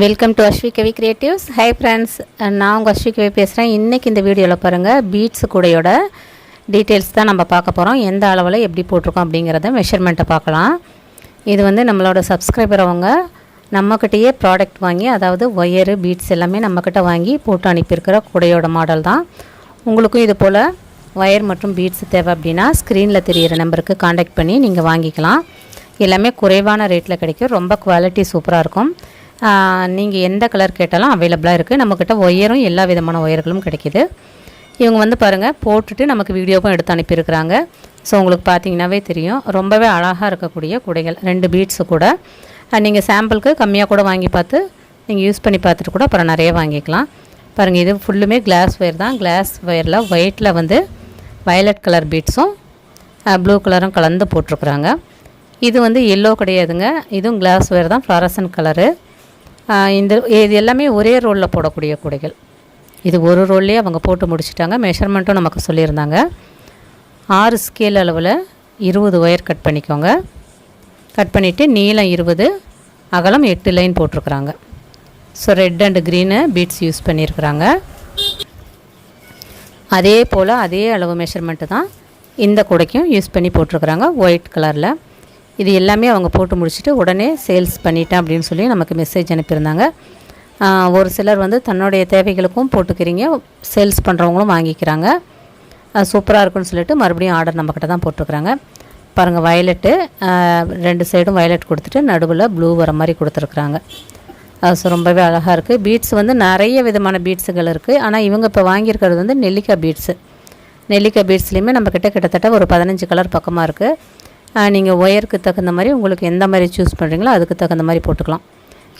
Welcome to Ashvi Kavi creatives hi friends நான் உங்கள் அஸ்வி கவி பேசுகிறேன் இன்றைக்கி இந்த வீடியோவில் பாருங்கள் பீட்ஸ் கூடையோட டீட்டெயில்ஸ் தான் நம்ம பார்க்க போகிறோம் எந்த அளவில் எப்படி போட்டிருக்கோம் அப்படிங்கிறத மெஷர்மெண்ட்டை பார்க்கலாம். இது வந்து நம்மளோட சப்ஸ்கிரைபர் அவங்க நம்மக்கிட்டேயே ப்ராடக்ட் வாங்கி அதாவது ஒயரு பீட்ஸ் எல்லாமே நம்மக்கிட்ட வாங்கி போட்டு அனுப்பியிருக்கிற கூடையோட மாடல் தான். உங்களுக்கும் இது போல் ஒயர் மற்றும் பீட்ஸ் தேவை அப்படின்னா ஸ்க்ரீனில் தெரிகிற நம்பருக்கு காண்டாக்ட் பண்ணி நீங்கள் வாங்கிக்கலாம். எல்லாமே குறைவான ரேட்டில் கிடைக்கும். ரொம்ப குவாலிட்டி சூப்பராக இருக்கும். நீங்கள் எந்த கலர் கேட்டாலும் அவைலபிளாக இருக்குது நம்மக்கிட்ட ஒயரும் எல்லா விதமான ஒயர்களும் கிடைக்கிது. இவங்க வந்து பாருங்கள் போட்டுட்டு நமக்கு வீடியோவும் எடுத்து அனுப்பியிருக்கிறாங்க. ஸோ உங்களுக்கு பார்த்தீங்கன்னாவே தெரியும். ரொம்பவே அழகாக இருக்கக்கூடிய குடைகள் ரெண்டு பீட்ஸு கூட. நீங்கள் சாம்பிளுக்கு கம்மியாக கூட வாங்கி பார்த்து நீங்கள் யூஸ் பண்ணி பார்த்துட்டு கூட அப்புறம் நிறைய வாங்கிக்கலாம். பாருங்கள் இது ஃபுல்லுமே கிளாஸ் ஒயர் தான். கிளாஸ் ஒயரில் ஒயிட்டில் வந்து வயலட் கலர் பீட்ஸும் ப்ளூ கலரும் கலந்து போட்டிருக்குறாங்க. இது வந்து எல்லோ கிடையாதுங்க. இதுவும் கிளாஸ் ஒயர் தான் ஃப்ளாரசன் கலரு இந்த இது எல்லாமே ஒரே ரோலில் போடக்கூடிய கூடைகள். இது ஒரு ரோல்லே அவங்க போட்டு முடிச்சிட்டாங்க. மெஷர்மெண்ட்டும் நமக்கு சொல்லியிருந்தாங்க. ஆறு ஸ்கேல் அளவில் இருபது ஒயர் கட் பண்ணிக்கோங்க. கட் பண்ணிவிட்டு நீளம் இருபது அகலம் எட்டு line போட்டிருக்குறாங்க. So red and green beads use பண்ணியிருக்கிறாங்க. அதே போல் அதே அளவு மெஷர்மெண்ட்டு தான் இந்த கூடைக்கும் யூஸ் பண்ணி போட்டிருக்குறாங்க. ஒயிட் கலரில் இது எல்லாமே அவங்க போட்டு முடிச்சுட்டு உடனே சேல்ஸ் பண்ணிட்டேன் அப்படின்னு சொல்லி நமக்கு மெசேஜ் அனுப்பியிருந்தாங்க. ஒரு சிலர் வந்து தன்னுடைய தேவைகளுக்கும் போட்டுக்கிறீங்க சேல்ஸ் பண்ணுறவங்களும் வாங்கிக்கிறாங்க. சூப்பராக இருக்குன்னு சொல்லிட்டு மறுபடியும் ஆர்டர் நம்மக்கிட்ட தான் போட்டிருக்குறாங்க. பாருங்கள் வயலட்டு ரெண்டு சைடும் வயலட் கொடுத்துட்டு நடுவில் ப்ளூ வர மாதிரி கொடுத்துருக்குறாங்க. ஸோ ரொம்பவே அழகாக இருக்குது பீட்ஸ் வந்து நிறைய விதமான பீட்ஸுகள் இருக்குது ஆனால் இவங்க இப்போ வாங்கியிருக்கிறது வந்து நெல்லிக்காய் பீட்ஸு நெல்லிக்காய் பீட்ஸ்லேயுமே நம்மக்கிட்ட கிட்டத்தட்ட ஒரு பதினஞ்சு கலர் பக்கமாக இருக்குது நீங்கள் ஒயருக்கு தகுந்த மாதிரி உங்களுக்கு எந்த மாதிரி சூஸ் பண்ணுறீங்களோ அதுக்கு தகுந்த மாதிரி போட்டுக்கலாம்.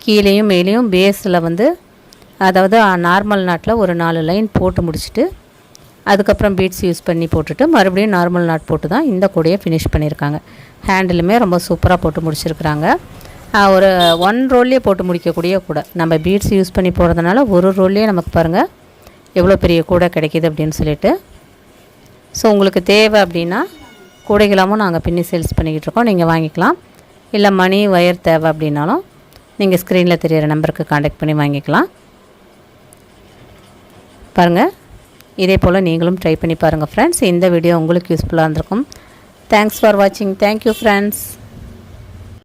கீழேயும் மேலேயும் பேஸில் வந்து அதாவது நார்மல் நாட்டில் ஒரு நாலு லைன் போட்டு முடிச்சுட்டு அதுக்கப்புறம் பீட்ஸ் யூஸ் பண்ணி போட்டுட்டு மறுபடியும் நார்மல் நாட் போட்டு தான் இந்த கூடையை ஃபினிஷ் பண்ணியிருக்காங்க. ஹேண்டிலுமே ரொம்ப சூப்பராக போட்டு முடிச்சிருக்கிறாங்க. ஒரு ஒன் ரோல்லே போட்டு முடிக்கக்கூடிய கூடை. நம்ம பீட்ஸ் யூஸ் பண்ணி போகிறதுனால ஒரு ரோல்லே நமக்கு பாருங்கள் எவ்வளோ பெரிய கூடை கிடைக்கிது அப்படின்னு சொல்லிட்டு. ஸோ உங்களுக்கு தேவை அப்படின்னா கூடைகளாகவும் நாங்கள் பின்னி சேல்ஸ் பண்ணிக்கிட்டு இருக்கோம் நீங்கள் வாங்கிக்கலாம். இல்லை மணி ஒயர் தேவை அப்படின்னாலும் நீங்கள் ஸ்க்ரீனில் தெரியிற நம்பருக்கு காண்டாக்ட் பண்ணி வாங்கிக்கலாம். பாருங்கள் இதே போல் நீங்களும் ட்ரை பண்ணி பாருங்கள் ஃப்ரெண்ட்ஸ் இந்த வீடியோ உங்களுக்கு யூஸ்ஃபுல்லாக இருந்திருக்கும். தேங்க்ஸ் ஃபார் வாட்சிங் தேங்க்யூ ஃப்ரெண்ட்ஸ்